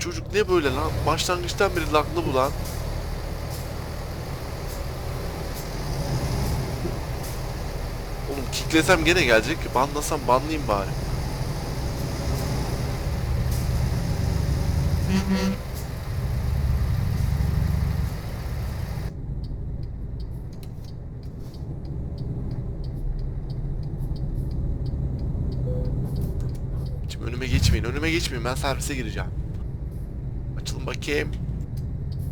çocuk ne böyle lan? Başlangıçtan beri laklı bu lan. Oğlum kicklesem gene gelecek. Banlasam banlayayım bari. Şimdi önüme geçmeyin, önüme geçmeyin. Ben servise gireceğim. Açılın bakayım.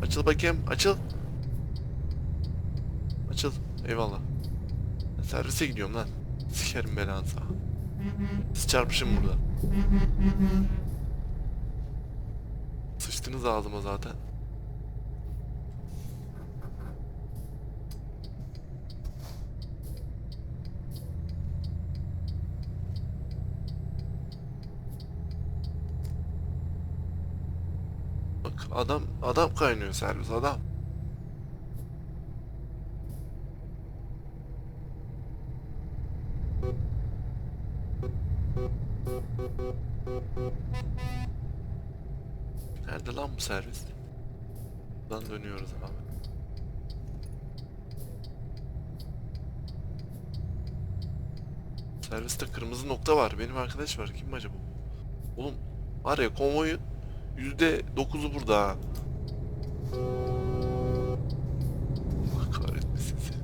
Açıl bakayım, açıl. Açıl. Eyvallah. Servise gidiyorum lan. Sikerim belanıza. Siz çarpışın burada. Sıçtınız ağzıma zaten. Adam adam kaynıyor servis adam. Nerede lan bu servis? Buradan dönüyoruz abi. Serviste kırmızı nokta var. Benim arkadaş var. Kim acaba? Oğlum var ya konvoyu %9'u burada ha. Allah kahretmesin seni.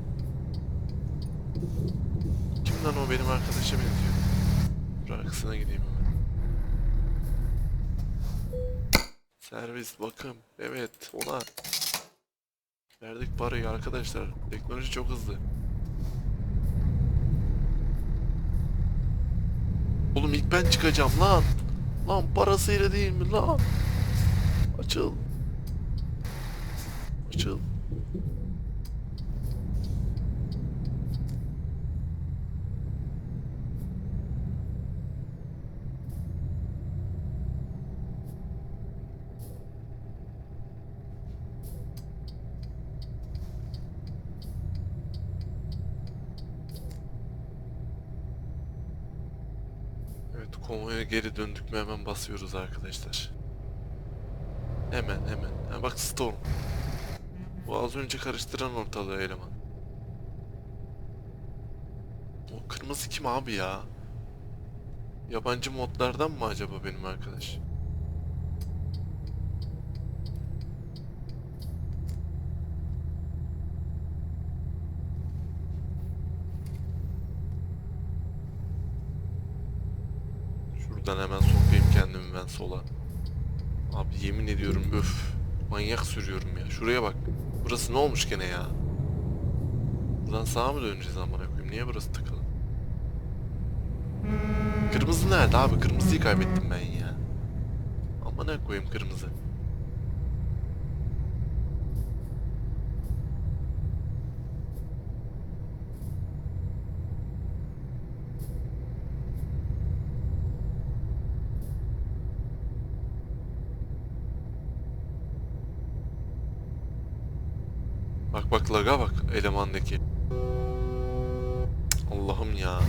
Kim lan o benim arkadaşa benziyor. Dur arkasına gideyim hemen. Servis, bakım. Evet, ona. Verdik parayı arkadaşlar. Teknoloji çok hızlı. Oğlum ilk ben çıkacağım lan. Lan parasıyla değil mi lan? Açıl. Açıl. Evet konvoya geri döndük mü hemen basıyoruz arkadaşlar. Hemen hemen. Ha, bak Storm. Bu az önce karıştıran ortalığı eleman. O kırmızı kim abi ya? Yabancı modlardan mı acaba benim arkadaş? Şuradan hemen sokayım kendimi ben sola. Abi yemin ediyorum öf. Manyak sürüyorum ya. Şuraya bak. Burası ne olmuş gene ya? Buradan sağa mı döneceğiz amına koyayım? Niye burası tıkalı? Kırmızı nerede abi? Kırmızıyı kaybettim ben ya. Amına koyayım kırmızı. Bak laga bak elemandaki. Allah'ım ya.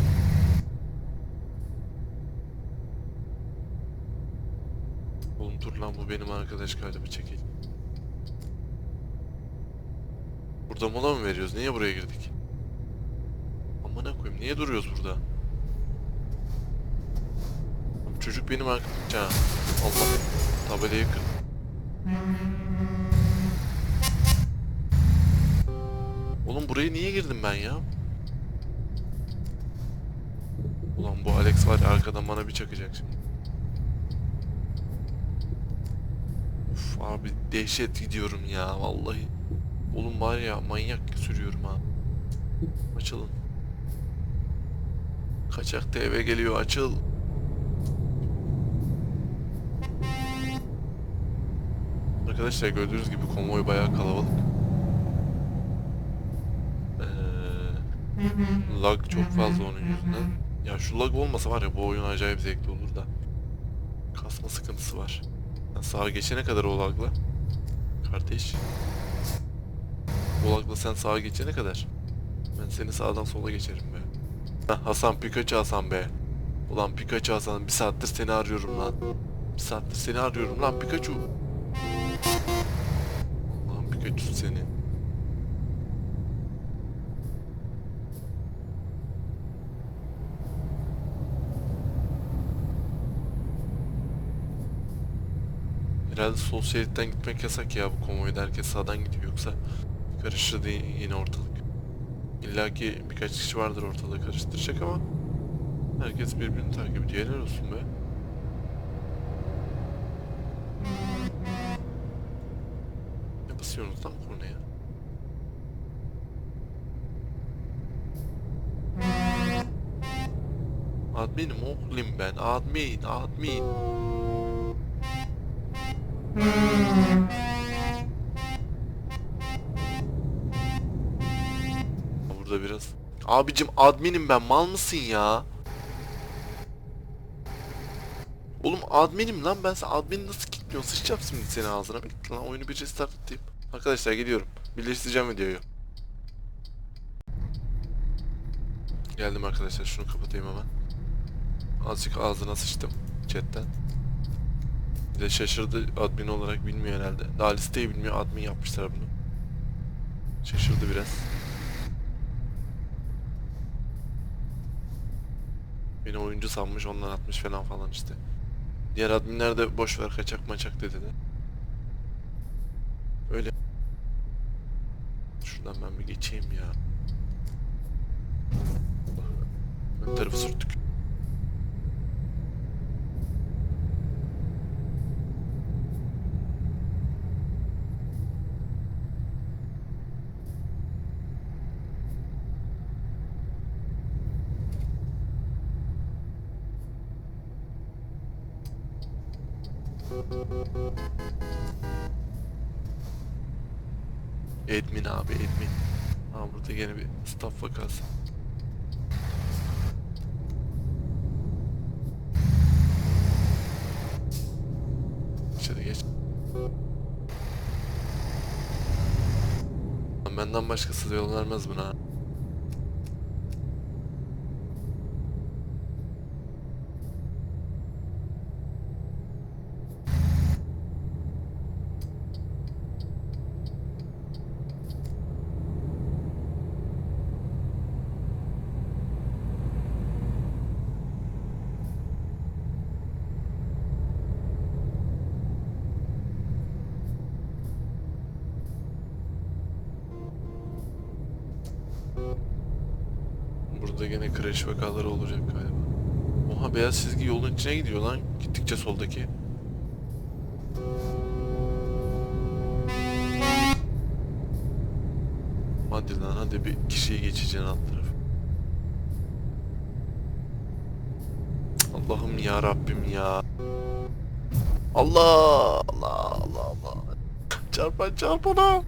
Oğlum dur lan bu benim arkadaş galiba çekil. Burada mola mı veriyoruz? Niye buraya girdik? Amına koyayım niye duruyoruz burada? Çocuk benim arkadaş. Ha. Allah. Tabelayı kır. Oğlum buraya niye girdim ben ya? Ulan bu Alex var ya arkadan bana bir çakacak şimdi. Uf abi dehşet gidiyorum ya vallahi. Oğlum var ya manyak sürüyorum ha. Açılın. Kaçak da eve geliyor açıl. Arkadaşlar gördüğünüz gibi konvoy bayağı kalabalık. Lag çok fazla onun yüzünden. Ya şu lag olmasa var ya bu oyun acayip zevkli olur da. Kasma sıkıntısı var. Ben sağa geçene kadar o lagla. Kardeş. O lagla sen sağa geçene kadar. Ben seni sağdan sola geçerim be. Heh, Hasan Pikachu Hasan be. Ulan Pikachu Hasan bir saattir seni arıyorum lan. Bir saattir seni arıyorum lan Pikachu. Lan Pikachu seni. Herhalde sol şeritten gitmek yasak ya bu konvoyda herkes sağdan gidiyor yoksa karışırdı yine ortalık. İlla ki birkaç kişi vardır ortalığı karıştıracak ama herkes birbirini takip ediyor. Helal olsun be. Ne basıyorsunuz lan kornaya? Adminim oğlum ben. Admin, admin. Burada biraz. Abicim adminim ben mal mısın ya? Oğlum adminim lan ben sen admin nasıl kilitliyorsun? Sıçacağım şimdi senin ağzına. Bekle lan oyunu bir restart atayım. Arkadaşlar gidiyorum. Birleştireceğim videoyu. Geldim arkadaşlar şunu kapatayım hemen. Azıcık ağzına sıçtım chatten. Bir de şaşırdı admin olarak bilmiyor herhalde. Daha listeyi bilmiyor admin yapmışlar bunu. Şaşırdı biraz. Beni oyuncu sanmış ondan atmış falan falan işte. Diğer adminler de boş ver kaçak maçak dedi de. Öyle. Şuradan ben bir geçeyim ya. Ön tarafı sürttük. Admin abi admin. Ha burada yine bir staff vakası. İçeri geç. Benden başkası yol vermez buna. Gene crash vakaları olacak galiba. Oha beyaz çizgi yolun içine gidiyor lan. Gittikçe soldaki. Hadi lan hadi bir kişiyi geçeceksin alt tarafı. Allah'ım ya Rabbim ya. Allah Allah Allah Allah. Çarpan çarpana.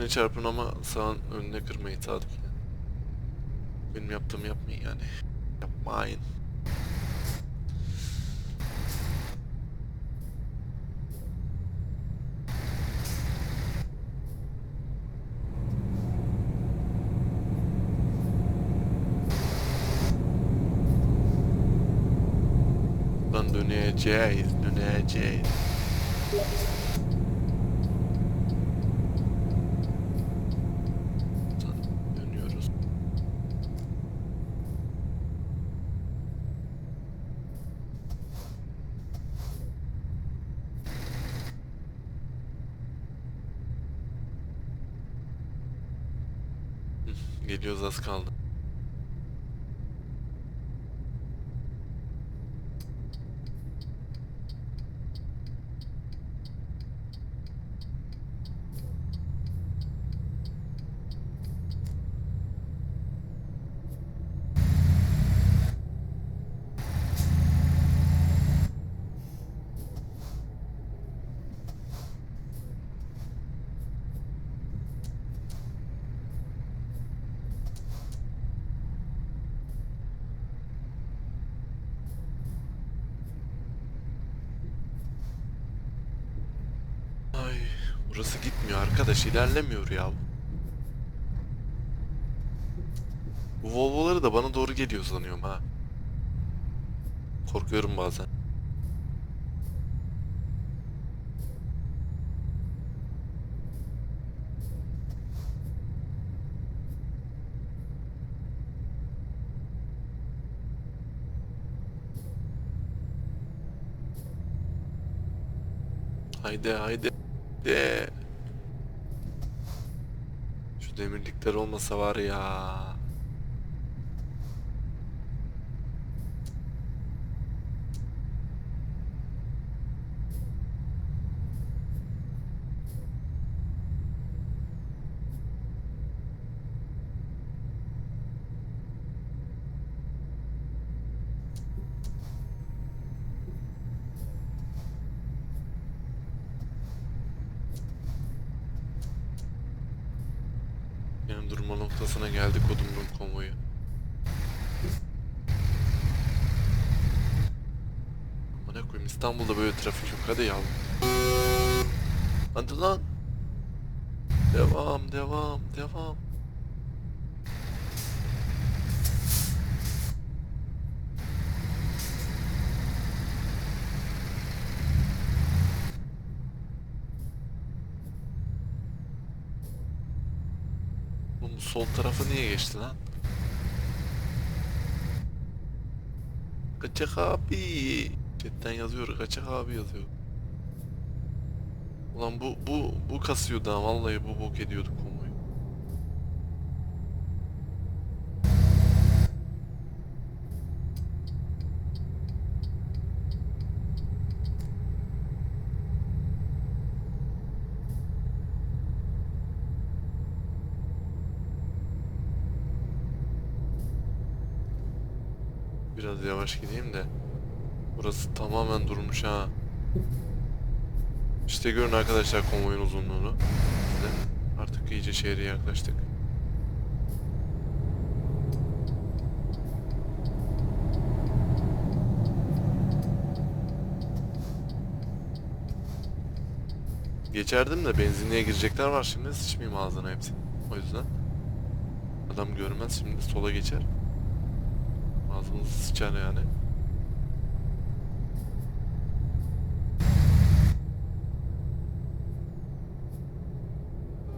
Öndekine çarpın ama sağın önüne kırmayı sadık. Benim yaptığımı yapmayın yani. Yapmayın. Lan döneceğiz, döneceğiz. Dönüyoruz. Hı, Geliyoruz az kaldı. Burası gitmiyor arkadaş ilerlemiyor ya. Bu Volvo'ları da bana doğru geliyor sanıyorum ha. Korkuyorum bazen. Haydi haydi. De. Şu demirlikler olmasa var ya. Yani durma noktasına geldik odumlum konvoyu. Amına koyayım İstanbul'da böyle trafik yok hadi yavrum. Hadi lan. Devam devam devam. Sol tarafı niye geçti lan? Kaçak abi. Chatten yazıyor kaçak abi yazıyor. Ulan bu bu bu kasıyordu ha vallahi bu bok ediyordu konvoyu. Biraz yavaş gideyim de. Burası tamamen durmuş ha. İşte görün arkadaşlar konvoyun uzunluğunu. Artık iyice şehre yaklaştık. Geçerdim de benzinliğe girecekler var şimdi sıçmayayım ağzına hepsi. O yüzden adam görmez şimdi sola geçer. Ağzımızı sıçar yani.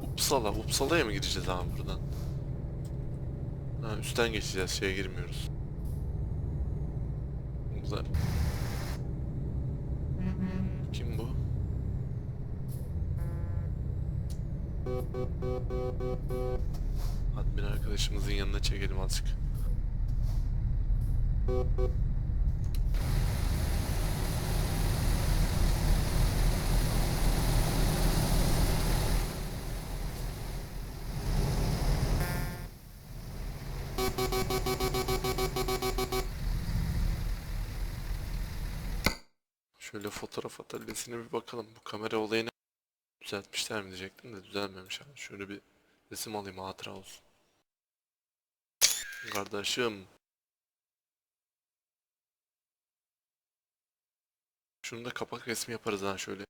Uppsala, Uppsala'ya mı gideceğiz abi buradan? Ha, üstten geçeceğiz, şeye girmiyoruz. Güzel. Kim bu? Admin arkadaşımızın yanına çekelim azıcık. Şöyle fotoğraf atölyesine bir bakalım. Bu kamera olayını düzeltmişler mi diyecektim de düzelmemiş. Şöyle bir resim alayım hatıra olsun. Kardeşim. Şunu da kapak resmi yaparız ha şöyle.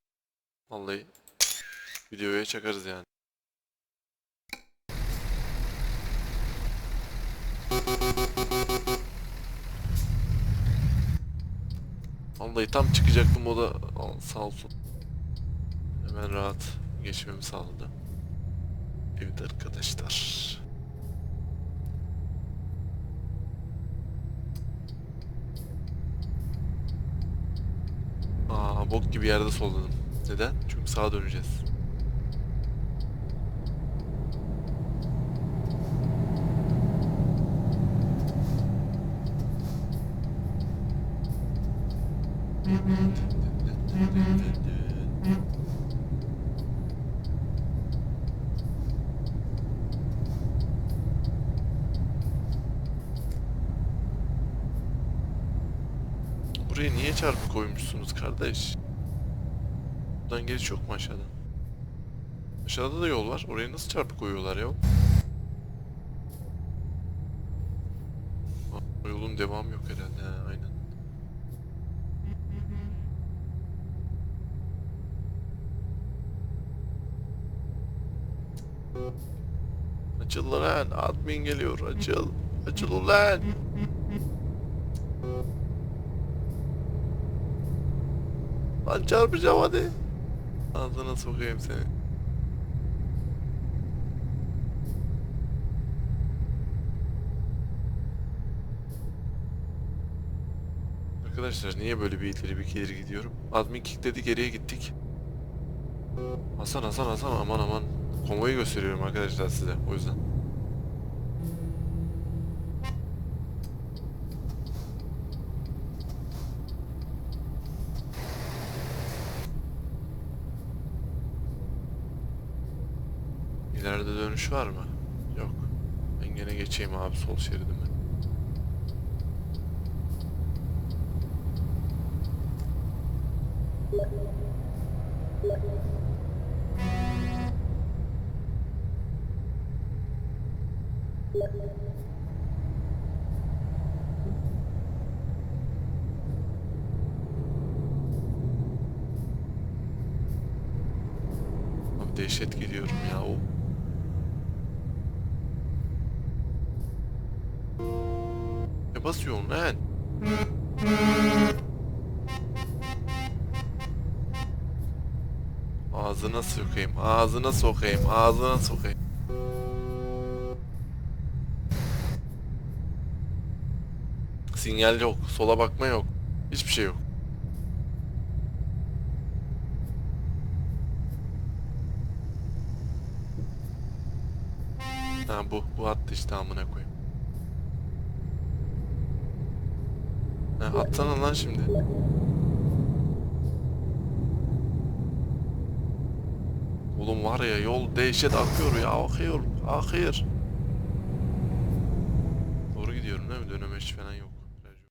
Vallahi videoya çakarız yani. Vallahi tam çıkacaktım o da sağ olsun. Hemen rahat geçmemi sağladı. Evet arkadaşlar. Bok gibi yerde solladım. Neden? Çünkü sağa döneceğiz. Buraya niye çarpı koymuşsunuz kardeş? Buradan geç yok mu aşağıdan? Aşağıda da yol var. Oraya nasıl çarpı koyuyorlar ya? O yolun devamı yok herhalde. He, aynen. Açıl lan. Admin geliyor. Açıl. Açıl ulan. Lan çarpacağım hadi. Ağzına sokayım seni. Arkadaşlar niye böyle bir ileri bir geri gidiyorum? Admin kickledi geriye gittik. Hasan Hasan Hasan aman aman. Konvoyu gösteriyorum arkadaşlar size o yüzden. Var mı? Yok. Ben gene geçeyim abi sol şeridimi. Abi dehşet geliyorum ya o. Ne basıyorsun lan? Ağzına sokayım, ağzına sokayım, ağzına sokayım. Sinyal yok, sola bakma yok. Hiçbir şey yok. Ha bu, bu attı işte amına koyayım. Ha, atsana lan şimdi. Oğlum var ya yol dehşet akıyor ya akıyor akıyor. Doğru gidiyorum değil mi? Dönemeç falan yok.